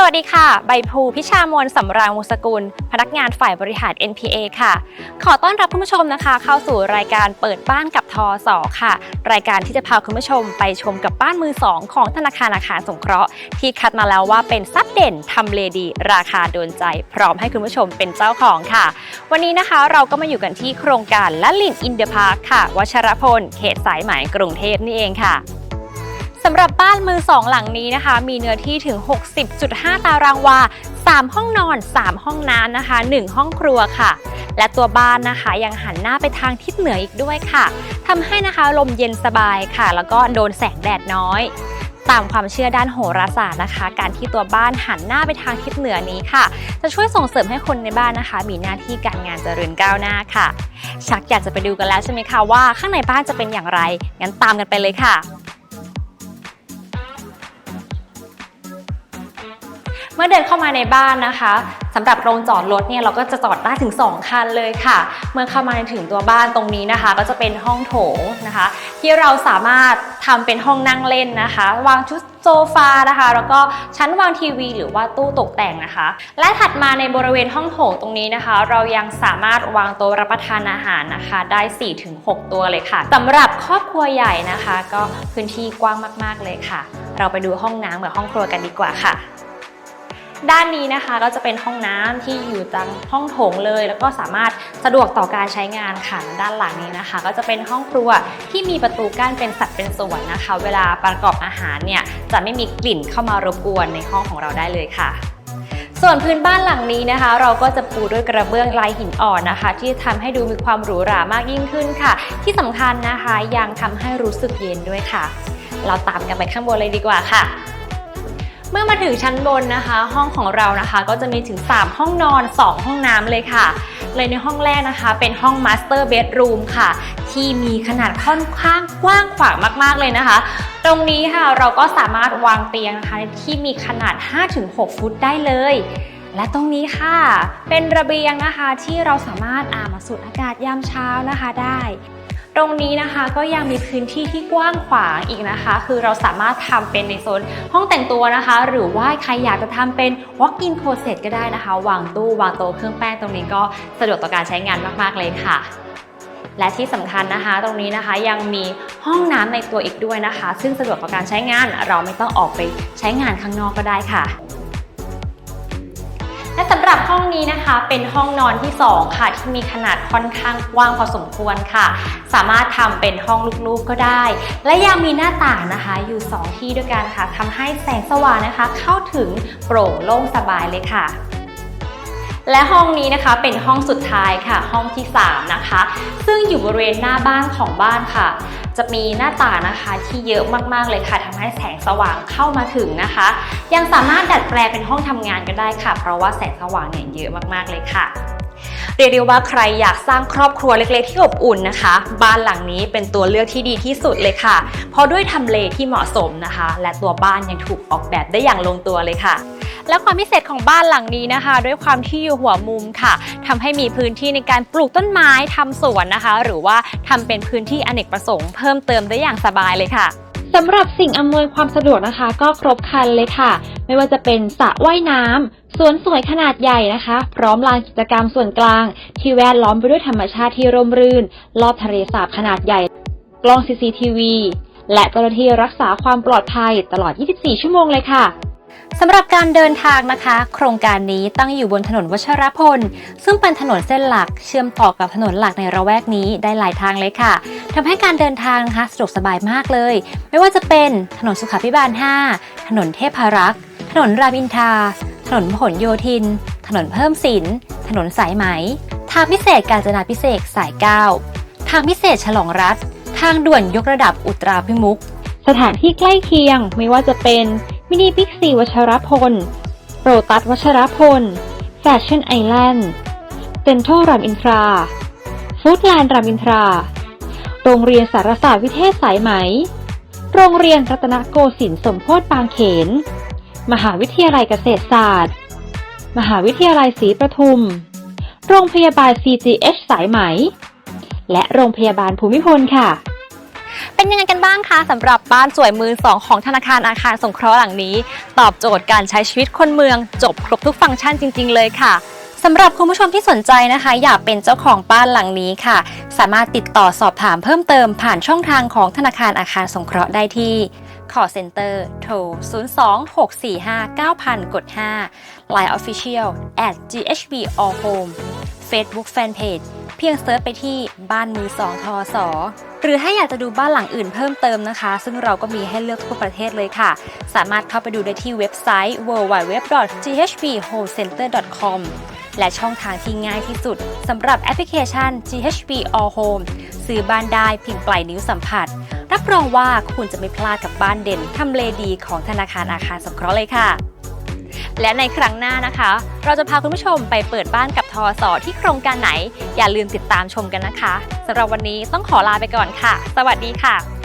สวัสดีค่ะ ใบพลูพิชามนสำราญวงศกุล พนักงานฝ่ายบริหาร NPA ค่ะ ขอต้อนรับคุณผู้ชมนะคะ เข้าสู่รายการเปิดบ้านกับทอสอค่ะ รายการที่จะพาคุณผู้ชมไปชมกับบ้านมือสองของธนาคารอาคารสงเคราะห์ที่คัดมาแล้วว่าเป็นซับเด่นทำเลดี ราคาโดนใจ พร้อมให้คุณผู้ชมเป็นเจ้าของค่ะ วันนี้นะคะเราก็มาอยู่กันที่โครงการละลินอินเด e พาร์คค่ะ วชรพล เขตสายไหมกรุงเทพนี่เองค่ะ สำหรับบ้านมือสองหลังนี้นะคะ มีเนื้อที่ถึง 60.5 ตารางวา 3 ห้องนอน 3 ห้องน้ำนะคะ 1 ห้องครัวค่ะ และตัวบ้านนะคะยังหันหน้าไปทางทิศเหนืออีกด้วยค่ะทำให้นะคะลมเย็นสบายค่ะ แล้วก็โดนแสงแดดน้อย ตามความเชื่อด้านโหราศาสตร์นะคะ การที่ตัวบ้านหันหน้าไปทางทิศเหนือนี้ค่ะ จะช่วยส่งเสริมให้คนในบ้านนะคะ มีหน้าที่การงานเจริญก้าวหน้าค่ะ ชักอยากจะไปดูกันแล้วใช่ไหมคะว่า ข้างในบ้านจะเป็นอย่างไรงั้นตามกันไปเลยค่ะ เมื่อเดินเข้ามาในบ้านนะคะสำหรับโรงจอดรถเนี่ยเราก็จะจอดได้ถึง 2 คันเลยค่ะ เมื่อเข้ามาถึงตัวบ้านตรงนี้นะคะ ก็จะเป็นห้องโถงนะคะ ที่เราสามารถทำเป็นห้องนั่งเล่นนะคะ วางชุดโซฟานะคะ แล้วก็ชั้นวางทีวี หรือว่าตู้ตกแต่งนะคะ และถัดมาในบริเวณห้องโถงตรงนี้นะคะ เรายังสามารถวางโต๊ะรับประทานอาหารนะคะ ได้ 4-6 ตัวเลยค่ะสำหรับครอบครัวใหญ่นะคะ ก็พื้นที่กว้างมาก ๆเลยค่ะ เราไปดูห้องน้ำกับห้องครัวกันดีกว่าค่ะ ด้านนี้นะคะก็จะเป็นห้องน้ำที่อยู่จังห้องโถงเลย แล้วก็สามารถสะดวกต่อการใช้งานค่ะด้านหลังนี้นะคะ ก็จะเป็นห้องครัวที่มีประตูกั้นเป็นสัดเป็นส่วนนะคะ เวลาประกอบอาหารเนี่ยจะไม่มีกลิ่นเข้ามารบกวนในห้องของเราได้เลยค่ะส่วนพื้นบ้านหลังนี้นะคะ เราก็จะปูด้วยกระเบื้องลายหินอ่อนนะคะ ที่ทำให้ดูมีความหรูหรามากยิ่งขึ้นค่ะ ที่สำคัญนะคะยังทำให้รู้สึกเย็นด้วยค่ะ เราตามกันไปข้างบนเลยดีกว่าค่ะ เมื่อมาถึงชั้นบนนะคะ ห้องของเรานะคะก็จะมีถึง 3 ห้องนอน 2 ห้องน้ำเลยค่ะ เลยในห้องแรกนะคะ เป็นห้อง Master Bedroom ค่ะ ที่มีขนาดค่อนข้างกว้างขวางมาก ๆ เลยนะคะ ตรงนี้ค่ะเราก็สามารถวางเตียงนะคะ ที่มีขนาด 5-6 ฟุตได้เลยและตรงนี้ค่ะ เป็นระเบียงนะคะที่เราสามารถอามาสูดอากาศยามเช้านะคะได้ ตรงนี้นะคะก็ยังมีพื้นที่ที่กว้างขวางอีกนะคะ คือเราสามารถทำเป็นในโซนห้องแต่งตัวนะคะ หรือว่าใครอยากจะทำเป็น walk-in closet ก็ได้นะคะ วางตู้วางโต๊ะเครื่องแป้งตรงนี้ก็สะดวกต่อการใช้งานมาก ๆ เลยค่ะและที่สำคัญนะคะ ตรงนี้นะคะยังมีห้องน้ำในตัวอีกด้วยนะคะ ซึ่งสะดวกต่อการใช้งานเราไม่ต้องออกไปใช้งานข้างนอกก็ได้ค่ะ หรับห้องนี้นะคะ เป็นห้องนอนที่ 2 ค่ะ ที่มีขนาดค่อนข้างกว้างพอสมควรค่ะ สามารถทำเป็นห้องลูกๆก็ได้ และยังมีหน้าต่างนะคะอยู่ 2 ที่ด้วยกันค่ะทำให้แสงสว่างนะคะ เข้าถึงโปร่งโล่งสบายเลยค่ะและห้องนี้นะคะเป็นห้องสุดท้ายค่ะ ห้องที่ 3 นะคะ ซึ่งอยู่บริเวณหน้าบ้านของบ้านค่ะ จะมีหน้าต่างนะคะที่เยอะมากๆเลยค่ะทำให้แสงสว่างเข้ามาถึงนะคะ ยังสามารถดัดแปลงเป็นห้องทำงานก็ได้ค่ะ เพราะว่าแสงสว่างเนี่ยเยอะมากๆเลยค่ะ เรียกได้ว่าใครอยากสร้างครอบครัวเล็กๆที่อบอุ่นนะคะ บ้านหลังนี้เป็นตัวเลือกที่ดีที่สุดเลยค่ะ เพราะด้วยทำเลที่เหมาะสมนะคะ และตัวบ้านยังถูกออกแบบได้อย่างลงตัวเลยค่ะและความพิเศษของบ้านหลังนี้นะคะ ด้วยความที่อยู่หัวมุมค่ะทำให้มีพื้นที่ในการปลูกต้นไม้ทำสวนนะคะ หรือว่าทำเป็นพื้นที่อเนกประสงค์เพิ่มเติมได้อย่างสบายเลยค่ะ สำหรับสิ่งอำนวยความสะดวกนะคะ ก็ครบครันเลยค่ะ ไม่ว่าจะเป็นสระว่ายน้ำสวนสวยขนาดใหญ่นะคะ พร้อมลานกิจกรรมส่วนกลาง ที่แวดล้อมไปด้วยธรรมชาติที่ร่มรื่น รอบทะเลสาบขนาดใหญ่ กล้อง CCTV และเจ้าหน้าที่รักษาความปลอดภัยตลอด 24 ชั่วโมงเลยค่ะสำหรับการเดินทางนะคะ โครงการนี้ตั้งอยู่บนถนนวชรพล ซึ่งเป็นถนนเส้นหลักเชื่อมต่อกับถนนหลักในระแวกนี้ได้หลายทางเลยค่ะ ทำให้การเดินทางนะคะสะดวกสบายมากเลย ไม่ว่าจะเป็นถนนสุขาพิบาล 5 ถนนเทพารักษ์ถนนรามอินทราถนนพหลโยธิน ถนนเพิ่มสิน ถนนสายไหม ทางพิเศษกาญจนาพิเศษสาย 9 ทางพิเศษฉลองรัฐ ทางด่วนยกระดับอุตราพิมุขสถานที่ใกล้เคียงไม่ว่าจะเป็นมินิบิ๊กซีวัชรพล โรตัสวัชรพล แฟชั่นไอแลนด์ เซ็นทรัลรามอินทรา ฟู้ดแลนด์รามอินทรา โรงเรียนสารศาสตร์วิเทศสายไหม โรงเรียนรัตนโกสินทร์สมโพธิบางเขน มหาวิทยาลัยเกษตรศาสตร์ มหาวิทยาลัยศรีประทุม โรงพยาบาล CGH สายไหม และโรงพยาบาลภูมิพลค่ะ เป็นยังไงกันบ้างคะสำหรับบ้านสวยมือสองของธนาคารอาคารสงเคราะห์หลังนี้ ตอบโจทย์การใช้ชีวิตคนเมือง จบครบทุกฟังก์ชันจริง ๆ เลยค่ะ สำหรับคุณผู้ชมที่สนใจนะคะ อยากเป็นเจ้าของบ้านหลังนี้ค่ะ สามารถติดต่อสอบถามเพิ่มเติมผ่านช่องทางของธนาคารอาคารสงเคราะห์ได้ที่ call center โทร 026459000 กด 5 Line Official at ghb all home Facebook Fanpage เพียงเซิร์ชไปที่บ้านมือสองทอสอหรือถ้าอยากจะดูบ้านหลังอื่นเพิ่มเติมนะคะ ซึ่งเราก็มีให้เลือกทั่วประเทศเลยค่ะ สามารถเข้าไปดูได้ที่เว็บไซต์ www.ghbhomecenter.com และช่องทางที่ง่ายที่สุดสำหรับแอปพลิเคชัน GHB All Home ซื้อบ้านได้เพียงปลายนิ้วสัมผัส รับรองว่าคุณจะไม่พลาดกับบ้านเด่นทำเลดีของธนาคารอาคารสงเคราะห์เลยค่ะและในครั้งหน้านะคะ เราจะพาคุณผู้ชมไปเปิดบ้านกับทอสอที่โครงการไหน อย่าลืมติดตามชมกันนะคะสำหรับวันนี้ต้องขอลาไปก่อนค่ะ สวัสดีค่ะ